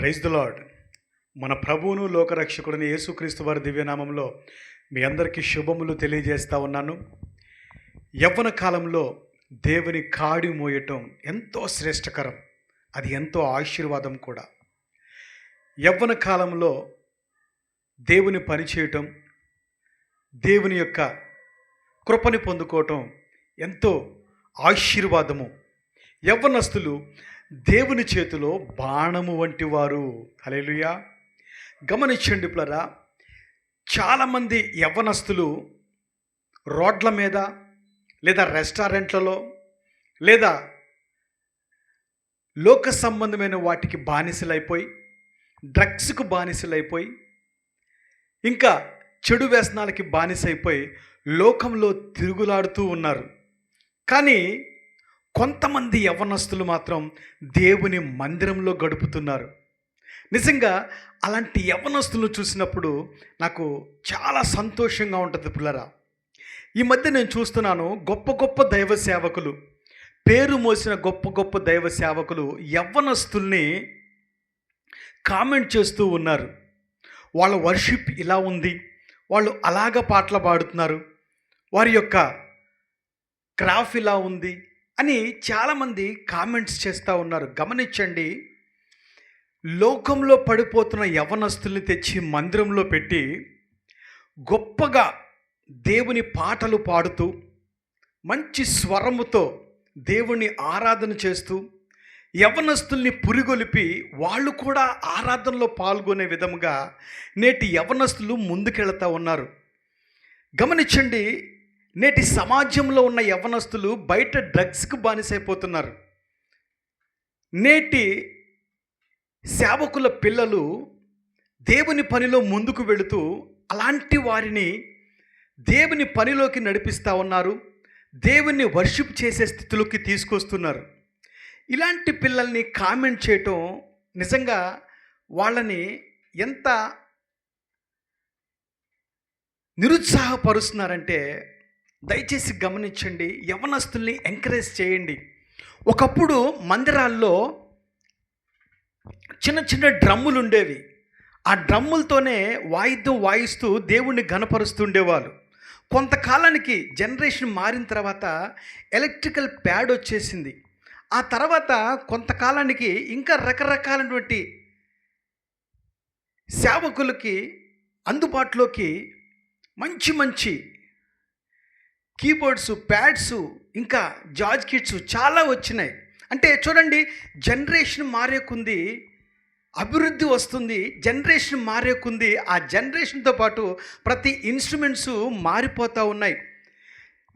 Praise the lord. మన ప్రభువును లోకరక్షకుడిని యేసుక్రీస్తు వారి దివ్యనామంలో మీ అందరికీ శుభములు తెలియజేస్తా ఉన్నాను. యవ్వన కాలంలో దేవుని కాడి మోయటం ఎంతో శ్రేష్టకరం. అది ఎంతో ఆశీర్వాదం కూడా. యవ్వన కాలంలో దేవుని పనిచేయటం దేవుని యొక్క కృపని పొందుకోవటం ఎంతో ఆశీర్వాదము. యవ్వనస్తులు దేవుని చేతిలో బాణము వంటి వారు. హలేలుయా గమనించండి ప్లరా చాలామంది యవ్వనస్తులు రోడ్ల మీద లేదా రెస్టారెంట్లలో లేదా లోక సంబంధమైన వాటికి బానిసలైపోయి డ్రగ్స్కు బానిసలైపోయి ఇంకా చెడు వ్యసనాలకి బానిసైపోయి లోకంలో తిరుగులాడుతూ ఉన్నారు. కానీ కొంతమంది యవ్వనస్తులు మాత్రం దేవుని మందిరంలో గడుపుతున్నారు. నిజంగా అలాంటి యవ్వనస్తులను చూసినప్పుడు నాకు చాలా సంతోషంగా ఉంటుంది పిల్లరా. ఈ మధ్య నేను చూస్తున్నాను గొప్ప గొప్ప దైవ సేవకులు పేరు మోసిన గొప్ప గొప్ప దైవ సేవకులు యవ్వనస్తుల్ని కామెంట్ చేస్తూ ఉన్నారు. వాళ్ళ వర్షిప్ ఇలా ఉంది వాళ్ళు అలాగ పాటలు పాడుతున్నారు. వారి యొక్క క్రాఫ్ ఇలా ఉంది అని చాలామంది కామెంట్స్ చేస్తూ ఉన్నారు. గమనించండి. లోకంలో పడిపోతున్న యవనస్తుల్ని తెచ్చి మందిరంలో పెట్టి గొప్పగా దేవుని పాటలు పాడుతూ మంచి స్వరముతో దేవుని ఆరాధన చేస్తూ యవనస్తుల్ని పురిగొలిపి వాళ్ళు కూడా ఆరాధనలో పాల్గొనే విధముగా నేటి యవనస్తులు ముందుకెళ్తా ఉన్నారు. గమనించండి నేటి సమాజంలో ఉన్న యవనస్తులు బయట డ్రగ్స్కి బానిసైపోతున్నారు. నేటి సేవకుల పిల్లలు దేవుని పనిలో ముందుకు వెళుతూ అలాంటి వారిని దేవుని పనిలోకి నడిపిస్తూ ఉన్నారు. దేవుని వర్షిప్ చేసే స్థితిలోకి తీసుకొస్తున్నారు. ఇలాంటి పిల్లల్ని కామెంట్ చేయటం నిజంగా వాళ్ళని ఎంత నిరుత్సాహపరుస్తున్నారంటే దయచేసి గమనించండి యవనస్తుల్ని ఎంకరేజ్ చేయండి. ఒకప్పుడు మందిరాల్లో చిన్న చిన్న డ్రమ్ములు ఉండేవి. ఆ డ్రమ్ములతోనే వాయిద్యం వాయిస్తూ దేవుణ్ణి గనపరుస్తుండేవాళ్ళు కొంతకాలానికి జనరేషన్ మారిన తర్వాత ఎలక్ట్రికల్ ప్యాడ్ వచ్చేసింది. ఆ తర్వాత కొంతకాలానికి ఇంకా రకరకాలైనటువంటి సేవకులకి అందుబాటులోకి మంచి మంచి కీబోర్డ్స్ ప్యాడ్స్ ఇంకా జాజ్ కిట్స్ చాలా వచ్చినాయి. అంటే చూడండి జనరేషన్ మారేకుంది అభివృద్ధి వస్తుంది జనరేషన్ మారేకుంది ఆ జనరేషన్తో పాటు ప్రతి ఇన్స్ట్రుమెంట్స్ మారిపోతూ ఉన్నాయి.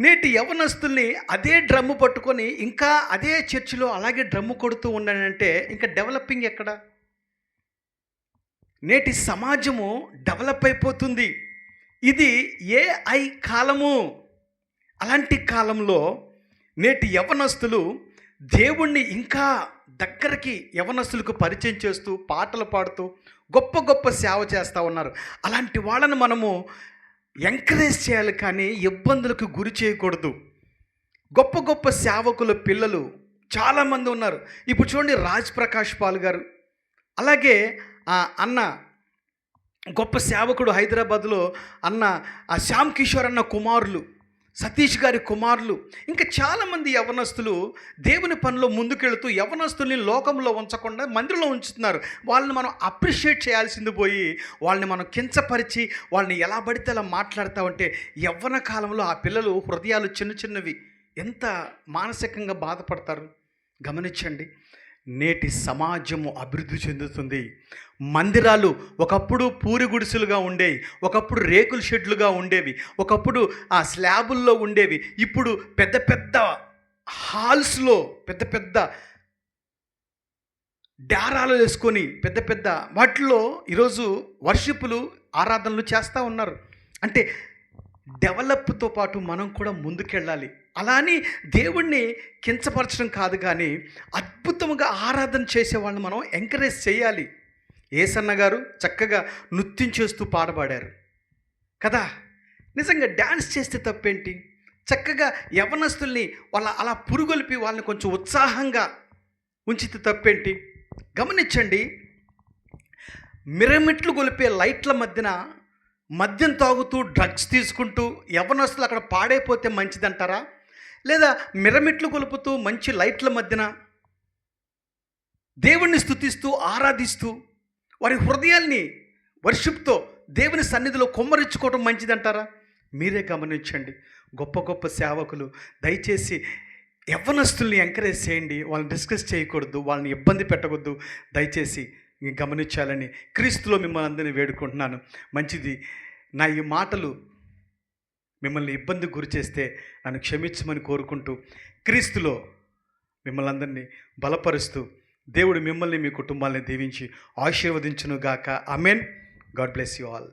నేటి యవనస్తుల్ని అదే డ్రమ్ము పట్టుకొని ఇంకా అదే చర్చిలో అలాగే డ్రమ్ము కొడుతూ ఉన్నానంటే ఇంకా డెవలపింగ్ ఎక్కడ? నేటి సమాజము డెవలప్ అయిపోతుంది. ఇది ఏఐ కాలము? అలాంటి కాలంలో నేటి యవనస్తులు దేవుణ్ణి ఇంకా దగ్గరికి యవనస్తులకు పరిచయం చేస్తూ పాటలు పాడుతూ గొప్ప గొప్ప సేవ చేస్తూ ఉన్నారు. అలాంటి వాళ్ళని మనము ఎంకరేజ్ చేయాలి కానీ ఇబ్బందులకు గురి చేయకూడదు. గొప్ప గొప్ప సేవకుల పిల్లలు చాలామంది ఉన్నారు. ఇప్పుడు చూడండి రాజ్ ప్రకాష్ పాల్ గారు. అలాగే ఆ అన్న గొప్ప సేవకుడు హైదరాబాద్లో అన్న ఆ శ్యామ్ కిషోర్ అన్న కుమారులు. సతీష్ గారి కుమారులు. ఇంకా చాలామంది యవనస్తులు దేవుని పనిలో ముందుకెళ్తూ యవనస్తుల్ని లోకంలో ఉంచకుండా మందిరంలో ఉంచుతున్నారు. వాళ్ళని మనం అప్రిషియేట్ చేయాల్సింది పోయి వాళ్ళని మనం కించపరిచి వాళ్ళని ఎలా పడితే అలా మాట్లాడుతూ ఉంటే యవ్వన కాలంలో ఆ పిల్లలు హృదయాలు చిన్న చిన్నవి. ఎంత మానసికంగా బాధపడతారు? గమనించండి. నేటి సమాజము అభివృద్ధి చెందుతుంది. మందిరాలు ఒకప్పుడు పూరి గుడిసెలుగా ఉండేవి ఒకప్పుడు రేకుల షెడ్లుగా ఉండేవి ఒకప్పుడు ఆ స్లాబుల్లో ఉండేవి. ఇప్పుడు పెద్ద పెద్ద హాల్స్లో పెద్ద పెద్ద డారాలు వేసుకొని పెద్ద పెద్ద వాటిలో ఈరోజు వర్షిపులు ఆరాధనలు చేస్తూ ఉన్నారు. అంటే డెవలప్తో పాటు మనం కూడా ముందుకెళ్ళాలి. అలా అని దేవుణ్ణి కించపరచడం కాదు కానీ అద్భుతంగా ఆరాధన చేసే వాళ్ళని మనం ఎంకరేజ్ చేయాలి. ఏసన్న గారు చక్కగా నృత్యం చేస్తూ పాడబడారు. కదా? నిజంగా డ్యాన్స్ చేస్తే తప్పేంటి? చక్కగా యవనస్తుల్ని వాళ్ళ అలా పురుగొల్పి వాళ్ళని కొంచెం ఉత్సాహంగా ఉంచితే తప్పేంటి? గమనించండి. మిరమిట్లు గొలిపే లైట్ల మధ్యన మద్యం తాగుతూ డ్రగ్స్ తీసుకుంటూ యవనస్తులు అక్కడ పాడైపోతే మంచిదంటారా? లేదా మిరమిట్లు కొలుపుతూ మంచి లైట్ల మధ్యన దేవుణ్ణి స్థుతిస్తూ ఆరాధిస్తూ వారి హృదయాల్ని వర్షిప్తో దేవుని సన్నిధిలో కొమ్మరించుకోవడం మంచిదంటారా? మీరే గమనించండి. గొప్ప గొప్ప సేవకులు దయచేసి యవ్వనస్తుల్ని ఎంకరేజ్ చేయండి. వాళ్ళని డిస్కస్ చేయకూడదు. వాళ్ళని ఇబ్బంది పెట్టకూడదు. దయచేసి గమనించాలని క్రీస్తులో మిమ్మల్ని అందరినీ వేడుకుంటున్నాను. మంచిది నా ఈ మాటలు మిమ్మల్ని ఇబ్బందికి గురి చేస్తే నన్ను క్షమించమని కోరుకుంటూ క్రీస్తులో మిమ్మల్ని అందరినీ బలపరుస్తూ దేవుడు మిమ్మల్ని మీ కుటుంబాలని దీవించి ఆశీర్వదించును గాక amen God bless you all.